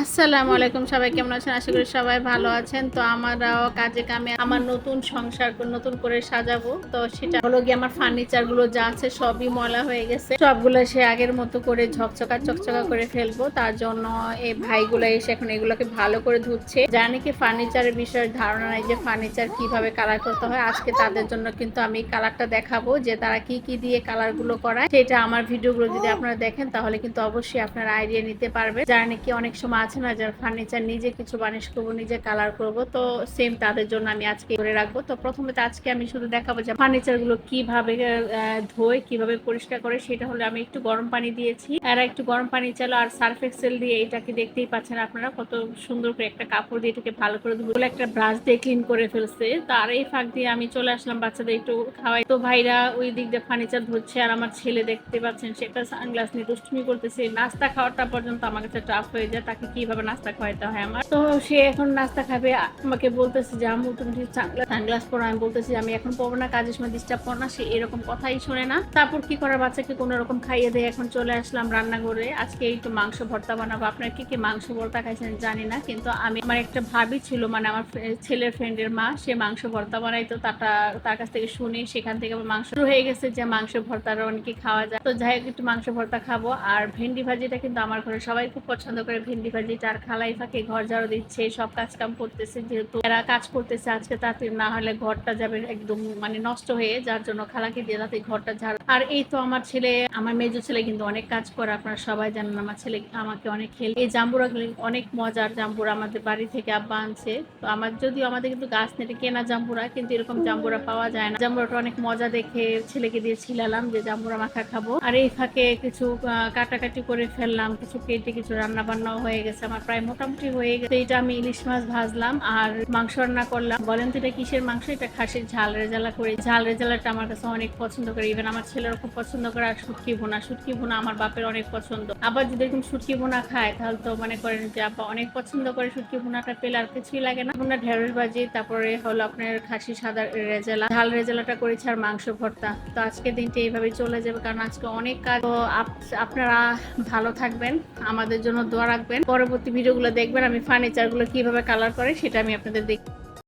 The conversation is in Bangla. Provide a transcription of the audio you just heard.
আসসালামু আলাইকুম, সবাই কেমন আছেন? আশা করি সবাই ভালো আছেন। তো আমরাও কাজে কামে আমার নতুন সংসার নতুন করে সাজাবো। তো সেটা হলো গিয়ে আমার ফার্নিচারগুলো যা আছে সবই ময়লা হয়ে গেছে। সবগুলো সে আগের মতো করে ঝকঝকা চকচকা করে ফেলব। তার জন্য এই ভাইগুলো এসে এখন এগুলোকে ভালো করে ধুচ্ছে। জানি কি ফার্নিচারের বিষয়ে ধারণা নাই যে ফার্নিচার কীভাবে কালার করতে হয়। আজকে তাদের জন্য কিন্তু আমি কালারটা দেখাবো যে তারা কি কি দিয়ে কালারগুলো করায়। সেটা আমার ভিডিওগুলো যদি আপনারা দেখেন, তাহলে কিন্তু অবশ্যই আপনারা আইডিয়া নিতে পারবে যারা নাকি অনেক সময় আছে না যারা ফার্নিচার নিজে কিছু বানিশ করব, নিজে কালার করব। তো সেম তাদের জন্য আমি আজকে করে রাখব। তো প্রথমে আজকে আমি শুধু দেখাবো যে ফার্নিচারগুলো কীভাবে ধোয়, কীভাবে পরিষ্কার করে, সেটা হলো আমি একটু গরম পানি দিয়েছি। আর একটু গরম পানি চালো আর সার্ফ এক্সেল দিয়ে এটাকে দেখতেই পাচ্ছেন আপনারা কত সুন্দর করে একটা কাপড় দিয়ে এটাকে ভালো করে ধুবো একটা ব্রাশ দিয়ে ক্লিন করে ফেলছে। তার এই ফাঁক দিয়ে আমি চলে আসলাম বাচ্চাদের একটু খাওয়াই। তো ভাইরা ওই দিক দিয়ে ফার্নিচার ধরছে আর আমার ছেলে দেখতে পাচ্ছেন সেটা সানগ্লাস নিয়ে দুষ্টুমি করতেছে। নাস্তা খাওয়াটা পর্যন্ত আমার কাছে টাফ হয়ে যায়, তাকে কীভাবে নাস্তা খাওয়াইতে হয় আমার? তো সে এখন নাস্তা খাবে, আমাকে বলতেছে যে, আম্মু, তুমি সানগ্লাস পরো। আমি বলতেছি আমি এখন পড়ব না, কাজের সময় ডিস্টার্ব করো না। সে এরকম কথাই শোনে না। তারপর কি করার? বাচ্চাকে কোনো রকম খাইয়ে দিয়ে এখন চলে আসলাম রান্নাঘরে। আজকে একটু মাংস ভর্তা বানাবো। আপনার কি কি মাংস ভর্তা খাইছেন জানি না, কিন্তু আমি, আমার একটা ভাবি ছিল মানে আমার ছেলের ফ্রেন্ডের মা, সে মাংস ভর্তা বানাইতো। তাটা তার কাছ থেকে শুনি, সেখান থেকে আমার মাংস হয়ে গেছে যে, মাংস ভর্তাটা অনেকে খাওয়া যায়। তো যাই একটু মাংস ভর্তা খাব। আর ভেন্ডি ভাজিটা কিন্তু আমার ঘরে সবাই খুব পছন্দ করে। ভেন্ডি ভাজিটা আর খালাই ফাঁকে ঘর ঝাড়ু দিচ্ছে, সব কাজ কাম করতেছে যেহেতু এরা কাজ করতেছে আজকে, তাতে না হলে ঘরটা যাবে একদম মানে নষ্ট হয়ে, যার জন্য খালাকে দিয়ে তাতে ঘরটা ঝাড়ু। আর এই তো আমার ছেলে, আমার মেজো ছেলে কিন্তু অনেক কাজ করে, আপনারা সবাই জানেন আমার ছেলে আমাকে অনেক খেল। এই জাম্বুরা অনেক মজার জাম্বুরা আমাদের বাড়ি থেকে আব্বা আনছে। তো আমার যদিও আমাদের কিন্তু গাছ নেটে কেনা জাম্বুরা, কিন্তু এরকম জাম্বুরা পাওয়া যায় না। জাম্বুরাটা অনেক মজা দেখে ছেলেকে দিয়ে ছিলালাম যে জাম্বুরা মাখা খাব। আর এই ফাঁকে কিছু কাটাকাটি করে ফেললাম, কিছু কেটে কিছু রান্না বান্নাও হয়ে গেছে। আমার প্রায় মোটামুটি হয়ে গেছে। এইটা আমি ইলিশ মাছ ভাজলাম আর মাংস রান্না করলাম। বলেন তো এটা কিসের মাংস? এটা খাসির ঝাল রেজালা করে। ঝাল রেজালাটা আমার কাছে অনেক পছন্দ করে। ইভেন আমার ছেলেরও খুব পছন্দ করে আর শুটকি ভুনা। শুটকি ভুনা আমার বাপের অনেক পছন্দ। আবার যদি এরকম শুটকি ভুনা খায়, তাহলে তো মনে করেন যে আপা অনেক পছন্দ করে শুটকি ভুনাটা। পেলে আর কিছুই লাগে না। ভুনা ঢেঁড়স ভাজি, তারপরে হলো আপনার খাসি সাদা রেজালা। ঝাল রেজালাটা করেছি আর মাংস ভর্তা। তো আজকে দিনটা এইভাবে চলে যাবে, কারণ আজকে অনেক কাজ। তো আপনারা ভালো থাকবেন। আমাদের জন্য দোয়া রাখবেন। পরবর্তী ভিডিওগুলো দেখবেন আমি ফার্নিচারগুলো কীভাবে কালার করে সেটা আমি আপনাদের দেখ